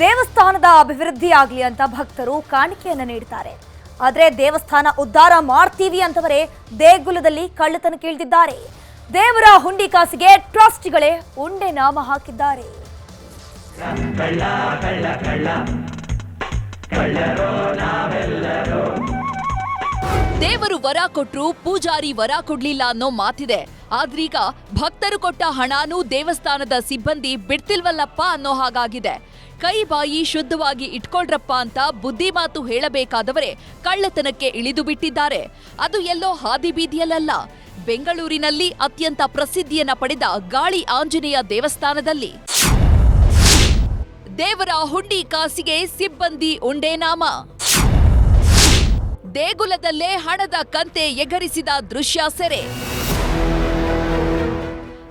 ದೇವಸ್ಥಾನದ ಅಭಿವೃದ್ಧಿ ಆಗಲಿ ಅಂತ ಭಕ್ತರು ಕಾಣಿಕೆಯನ್ನ ನೀಡುತ್ತಾರೆ ಆದ್ರೆ ದೇವಸ್ಥಾನ ಉದ್ಧಾರ ಮಾಡ್ತೀವಿ ಅಂತವರೇ ದೇಗುಲದಲ್ಲಿ ಕಳ್ಳತನ ಇಳಿದಿದ್ದಾರೆ ದೇವರ ಹುಂಡಿ ಕಾಸಿಗೆ ಟ್ರಸ್ಟ್ಗಳೇ ಉಂಡೆ ನಾಮ ಹಾಕಿದ್ದಾರೆ. ದೇವರು ವರ ಕೊಟ್ರು ಪೂಜಾರಿ ವರ ಕೊಡ್ಲಿಲ್ಲ ಅನ್ನೋ ಮಾತಿದೆ. ಆದ್ರೀಗ ಭಕ್ತರು ಕೊಟ್ಟ ಹಣನೂ ದೇವಸ್ಥಾನದ ಸಿಬ್ಬಂದಿ ಬಿಡ್ತಿಲ್ವಲ್ಲಪ್ಪ ಅನ್ನೋ ಹಾಗಾಗಿದೆ. ಕೈ ಬಾಯಿ ಶುದ್ಧವಾಗಿ ಇಟ್ಕೊಳ್ರಪ್ಪ ಅಂತ ಬುದ್ಧಿ ಮಾತು ಹೇಳಬೇಕಾದವರೇ ಕಳ್ಳತನಕ್ಕೆ ಇಳಿದು ಬಿಟ್ಟಿದ್ದಾರೆ. ಅದು ಎಲ್ಲೋ ಹಾದಿ ಬೀದಿಯಲ್ಲ ಬೆಂಗಳೂರಿನಲ್ಲಿ ಅತ್ಯಂತ ಪ್ರಸಿದ್ಧಿಯನ್ನ ಪಡೆದ ಗಾಳಿ ಆಂಜನೇಯ ದೇವಸ್ಥಾನದಲ್ಲಿ. ದೇವರ ಹುಂಡಿ ಕಾಸಿಗೆ ಸಿಬ್ಬಂದಿ ಉಂಡೇನಾಮ. ದೇಗುಲದಲ್ಲೇ ಹಣದ ಕಂತೆ ಎಗರಿಸಿದ ದೃಶ್ಯ ಸೆರೆ.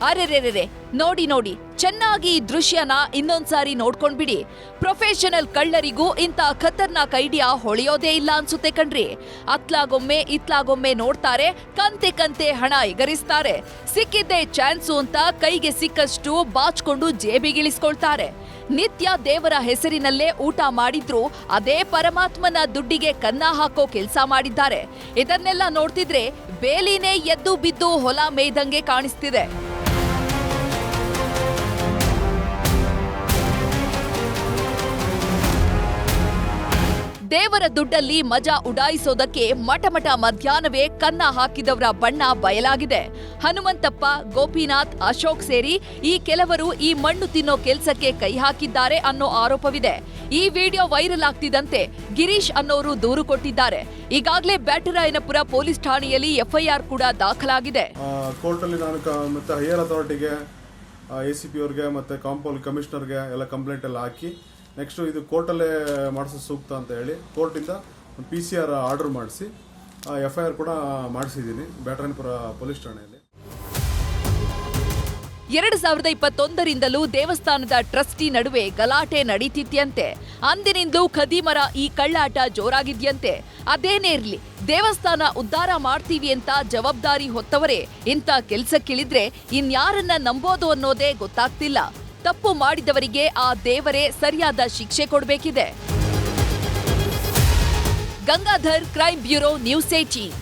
ಅರೆರೆರೆರೆ ನೋಡಿ ನೋಡಿ. ಚೆನ್ನಾಗಿ ಈ ದೃಶ್ಯನ ಇನ್ನೊಂದ್ಸಾರಿ ನೋಡ್ಕೊಂಡ್ಬಿಡಿ ಪ್ರೊಫೆಷನಲ್ ಕಳ್ಳರಿಗೂ ಇಂಥ ಖತರ್ನಾಕ್ ಐಡಿಯಾ ಹೊಳೆಯೋದೇ ಇಲ್ಲ ಅನ್ಸುತ್ತೆ ಕಣ್ರಿ. ಅತ್ಲಾಗೊಮ್ಮೆ ಇತ್ಲಾಗೊಮ್ಮೆ ನೋಡ್ತಾರೆ, ಕಂತೆ ಕಂತೆ ಹಣ ಎಗರಿಸ್ತಾರೆ. ಸಿಕ್ಕಿದ್ದೇ ಚಾನ್ಸು ಅಂತ ಕೈಗೆ ಸಿಕ್ಕಷ್ಟು ಬಾಚ್ಕೊಂಡು ಜೇಬಿಗಿಳಿಸ್ಕೊಳ್ತಾರೆ. ನಿತ್ಯ ದೇವರ ಹೆಸರಿನಲ್ಲೇ ಊಟ ಮಾಡಿದ್ರು ಅದೇ ಪರಮಾತ್ಮನ ದುಡ್ಡಿಗೆ ಕನ್ನ ಹಾಕೋ ಕೆಲಸ ಮಾಡಿದ್ದಾರೆ. ಇದನ್ನೆಲ್ಲ ನೋಡ್ತಿದ್ರೆ ಬೇಲಿನೇ ಎದ್ದು ಬಿದ್ದು ಹೊಲ ಮೇಯ್ದಂಗೆ ಕಾಣಿಸ್ತಿದೆ. ದೇವರ ದುಡ್ಡಲ್ಲಿ ಮಜಾ ಉಡಾಯಿಸೋದಕ್ಕೆ ಮಟಮಟ ಮಧ್ಯಾಹ್ನವೇ ಕನ್ನ ಹಾಕಿದವರ ಬಣ್ಣ ಬಯಲಾಗಿದೆ. ಹನುಮಂತಪ್ಪ, ಗೋಪಿನಾಥ್, ಅಶೋಕ್ ಸೇರಿ ಈ ಕೆಲವರು ಈ ಮಣ್ಣು ತಿನ್ನೋ ಕೆಲಸಕ್ಕೆ ಕೈ ಹಾಕಿದ್ದಾರೆ ಅನ್ನೋ ಆರೋಪವಿದೆ. ಈ ವಿಡಿಯೋ ವೈರಲ್ ಆಗ್ತಿದ್ದಂತೆ ಗಿರೀಶ್ ಅನ್ನೋರು ದೂರು ಕೊಟ್ಟಿದ್ದಾರೆ. ಈಗಾಗಲೇ ಬ್ಯಾಟರಾಯನಪುರ ಪೊಲೀಸ್ ಠಾಣೆಯಲ್ಲಿ ಎಫ್ಐಆರ್ ಕೂಡ ದಾಖಲಾಗಿದೆ. ಕೋರ್ಟಲ್ಲಿ ಹೈಯರ್ ಅಥಾರಿಟಿಗೆ ಎ ಸಿ ಪಿ ಅವ್ರಿಗೆ ಮತ್ತೆ ಕಾಂಪೌಂಡ್ ಕಮಿಷನರ್ಗೆ ಎಲ್ಲ ಕಂಪ್ಲೇಂಟ್ ಎಲ್ಲ ಹಾಕಿ ನೆಕ್ಸ್ಟು ಇದು ಕೋರ್ಟಲ್ಲೇ ಮಾಡಿಸೋ ಸೂಕ್ತ ಅಂತ ಹೇಳಿ ಕೋರ್ಟಿಂದ ಪಿ ಸಿ ಆರ್ ಆರ್ಡರ್ ಮಾಡಿಸಿ ಎಫ್ ಐ ಆರ್ ಕೂಡ ಮಾಡಿಸಿದ್ದೀನಿ ಬ್ಯಾಟರಾಯನಪುರ ಪೊಲೀಸ್ ಠಾಣೆಯಲ್ಲಿ. ಎರಡು ಸಾವಿರದ ಇಪ್ಪತ್ತೊಂದರಿಂದಲೂ ದೇವಸ್ಥಾನದ ಟ್ರಸ್ಟಿ ನಡುವೆ ಗಲಾಟೆ ನಡೀತಿದ್ಯಂತೆ. ಅಂದಿನಿಂದಲೂ ಖದೀಮರ ಈ ಕಳ್ಳಾಟ ಜೋರಾಗಿದ್ಯಂತೆ. ಅದೇನೇ ಇರಲಿ, ದೇವಸ್ಥಾನ ಉದ್ಧಾರ ಮಾಡ್ತೀವಿ ಅಂತ ಜವಾಬ್ದಾರಿ ಹೊತ್ತವರೇ ಇಂಥ ಕೆಲಸಕ್ಕಿಳಿದ್ರೆ ಇನ್ಯಾರನ್ನ ನಂಬೋದು ಅನ್ನೋದೇ ಗೊತ್ತಾಗ್ತಿಲ್ಲ. ತಪ್ಪು ಮಾಡಿದವರಿಗೆ ಆ ದೇವರೇ ಸರಿಯಾದ ಶಿಕ್ಷೆ ಕೊಡಬೇಕಿದೆ. Gangadhar crime bureau news eighteen